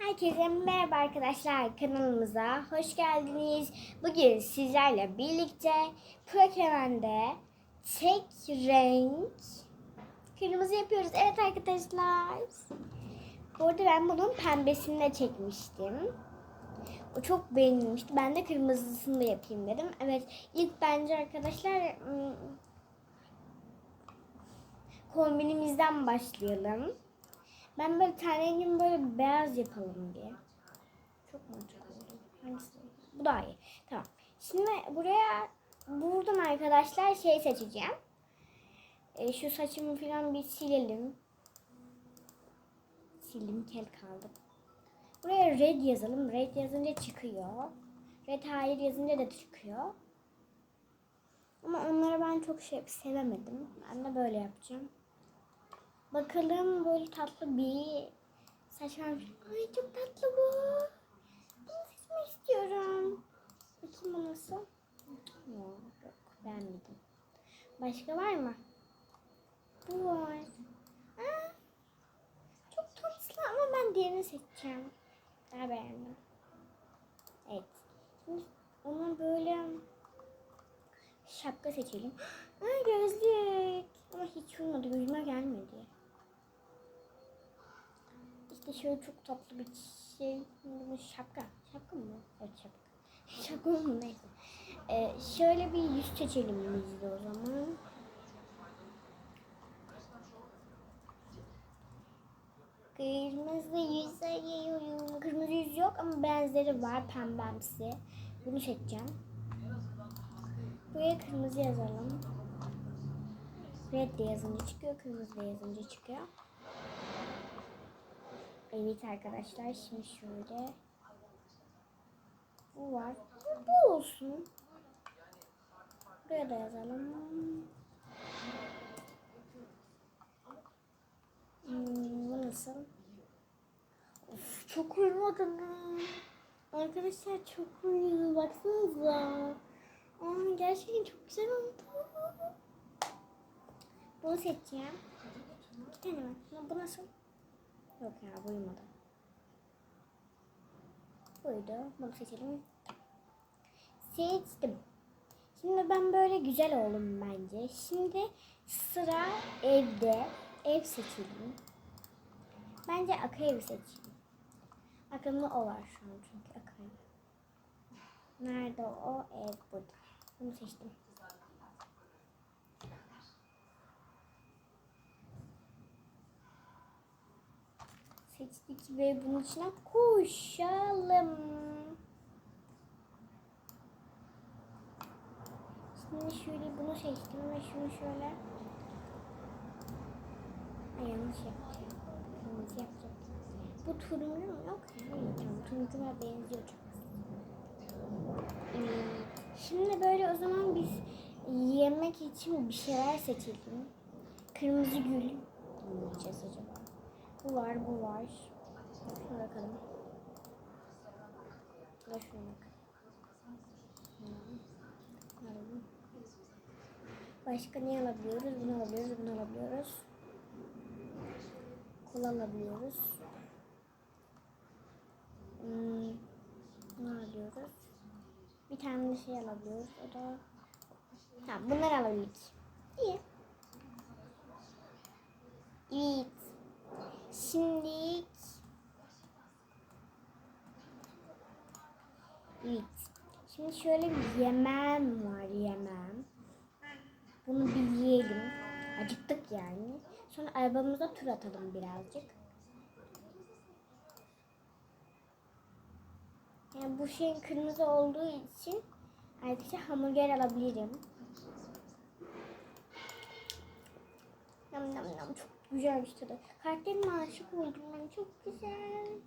Herkese merhaba arkadaşlar kanalımıza hoş geldiniz. Bugün sizlerle birlikte Pokemon'de tek renk kırmızı yapıyoruz. Evet arkadaşlar. Bu arada ben bunun pembesini de çekmiştim. O çok beğenilmişti. Ben de kırmızısını da yapayım dedim. Evet ilk bence arkadaşlar ım, kombinimizden başlayalım. Ben böyle rengimi böyle beyaz yapalım diye. Çok mantıklı oldu. Hangisi? Bu daha iyi. Tamam. Şimdi buraya buradan arkadaşlar şey seçeceğim. E, şu saçımı falan bir silelim. Sildim kel kaldı. Buraya red yazalım. Red yazınca çıkıyor. Red hayır yazınca da çıkıyor. Ama onları ben çok şey sevemedim. Ben de böyle yapacağım. Bakalım böyle tatlı bir saç. Ay çok tatlı bu. Bunu seçmek istiyorum. Bakayım bu nasıl? Yok, yok beğenmedim. Başka var mı? Bu var. Aa, çok tatlı ama ben diğerini seçeceğim. Daha beğendim. Evet. Şimdi ona böyle şapka seçelim. Ay gözlük. Ama hiç olmadı. Gözüme gelmedi. İşte şöyle çok tatlı bir şey. Şapka. Şapka mı? Evet şapka. Şapka mı? Neyse. Ee, şöyle bir yüz seçelim biz de o zaman. Kırmızı yüz arıyorum. Kırmızı yüz yok ama benzeri var pembemsi. Bunu seçeceğim. Buraya kırmızı yazalım. Red de yazınca çıkıyor, kırmızı da yazınca çıkıyor. Evet arkadaşlar şimdi şöyle. Bu var. Bu olsun. Buraya da yazalım. Hmm, bu nasıl? Of, çok uyumadım. Arkadaşlar çok uyudu. Baksanıza. Aa, gerçekten çok güzel oldu. Bunu seçeceğim. Bir tane var. Bu nasıl? Yok ya bu. Buydu. Bunu seçelim. Seçtim. Şimdi ben böyle güzel oldum bence. Şimdi sıra evde. Ev seçelim. Bence Aka evi seçeyim. Aklımda o var şu an çünkü evi. Nerede o ev? Burada. Bunu seçtim. Seçtik ve bunun içine koşalım. Şimdi şöyle bunu seçtim ve şunu şöyle Ay, yanlış yapacağım. Kırmızı yapacağım. Bu turuncu mu? Yok. Hayır, tamam. Turuncuma benziyor çok. Hmm, Şimdi böyle o zaman biz yemek için bir şeyler seçelim. Kırmızı gül yiyeceğiz acaba? Bu var, bu var. Şuna bakalım. Başka ne alabiliyoruz? Bunu alabiliyoruz, bunu alabiliyoruz. Kola alabiliyoruz. Hmm. Ne alıyoruz? Bir tane de şey alabiliyoruz. O da... Ha, bunları alabildik. İyi. Evet. Şimdi Evet. Şimdi şöyle bir yemem var yemem. Bunu bir yiyelim. Acıktık yani. Sonra arabamıza tur atalım birazcık. Yani bu şeyin kırmızı olduğu için arkadaşlar hamburger alabilirim. Nam nam nam çok güzel bir tadı. Karakterime aşık oldum ben çok güzel.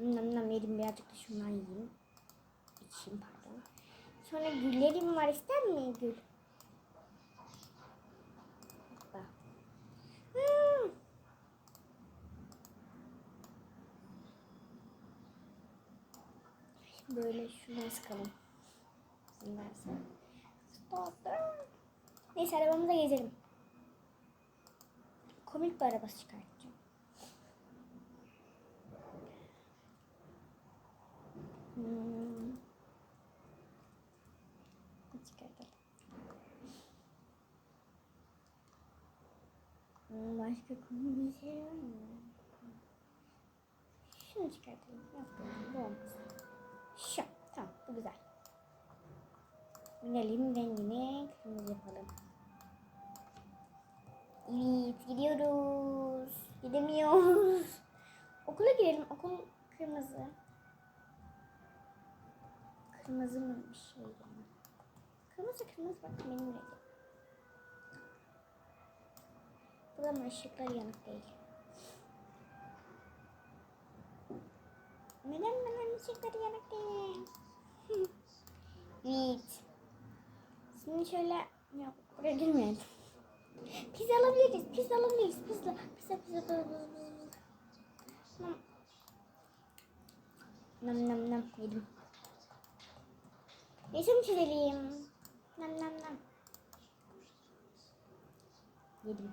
Nam nam yedim birazcık da şundan yiyeyim. İçeyim pardon. Sonra güllerim var ister mi gül? Hmm. Böyle şuradan sıkalım. Neyse arabamıza gezelim. Komik bir arabası çıkartacağım. Hmm. Ne çıkartalım? Hmm, başka komik bir şey var mı? Şunu çıkartalım. Bu olmaz. Şu. Tamam bu güzel. Binelim rengini kırmızı yapalım. Evet gidiyoruz. Gidemiyoruz. Okula girelim. Okul kırmızı. Kırmızı mı bir şey. Kırmızı kırmızı bak benim rengim. Buranın ışıkları yanık değil. Neden buranın ışıkları yanık değil? evet. Şimdi şöyle yok buraya girmeyelim. Pizza alabiliriz. Pizza alabiliriz. Pizza. Pizza pizza. pizza, pizza. Nam nam nam yedim. Resim çizelim. Nam nam nam. Yedim.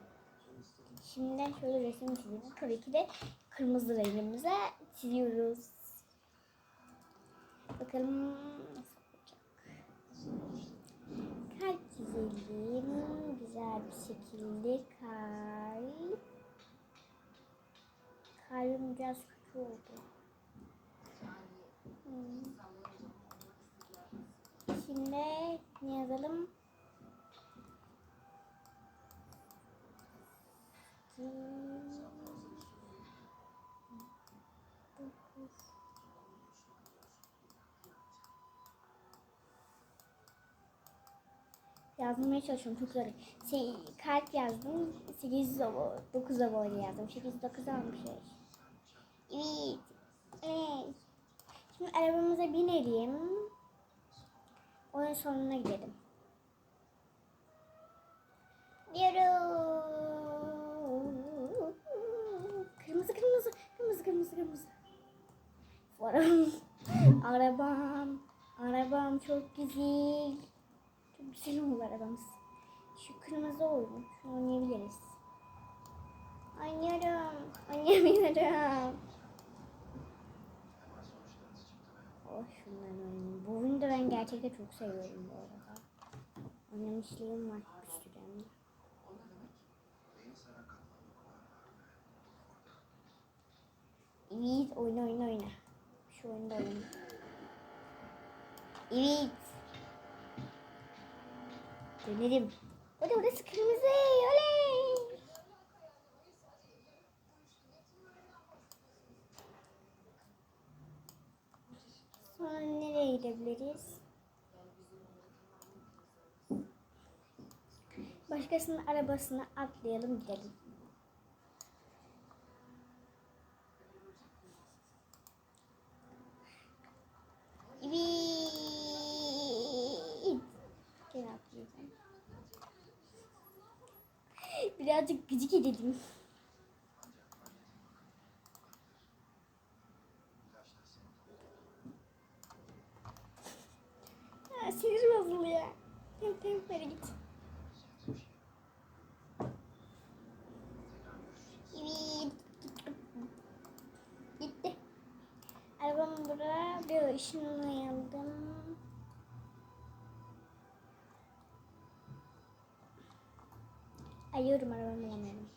Şimdi şöyle resim çizelim. Tabii ki de kırmızı rengimize çiziyoruz. Bakalım nasıl olacak. Kalp çizelim. Güzel bir şekilde kalp. Kalbim biraz kötü oldu. Şimdi ne yazalım? Yazmaya çalışıyorum çok zor. Şey, kalp yazdım. 800 abone, 9 abone yazdım. 809 almış. Evet. Evet. Şimdi arabamıza binelim. Oyun sonuna gidelim. Güzel. Çok güzel oldu arabamız. Şu kırmızı oyunu, şunu oynayabiliriz. Oynuyorum, oynayamıyorum. Oh şunları oynayayım. Bu oyunu da ben gerçekten çok seviyorum bu arada. Oynamışlığım var bir sürü hem de. Evet oyna oyna oyna. Şu oyunda oyna. Evet. Dönelim. Hadi orası kırmızı. Oley. Sonra nereye gidebiliriz? Başkasının arabasına atlayalım gidelim. Birazcık gıcık edelim. Ha, sinir bozuluyor. Tamam tamam hadi git. Gitti. Arabamı buraya bir ışınlayalım. Ayıyorum arabamı bulamıyorum.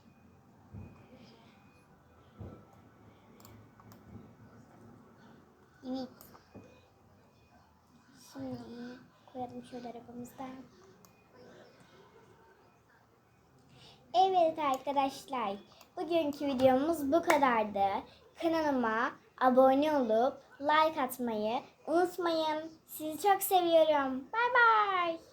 Evet. Şimdi koyalım şöyle arabamızda. Evet arkadaşlar. Bugünkü videomuz bu kadardı. Kanalıma abone olup like atmayı unutmayın. Sizi çok seviyorum. Bay bay.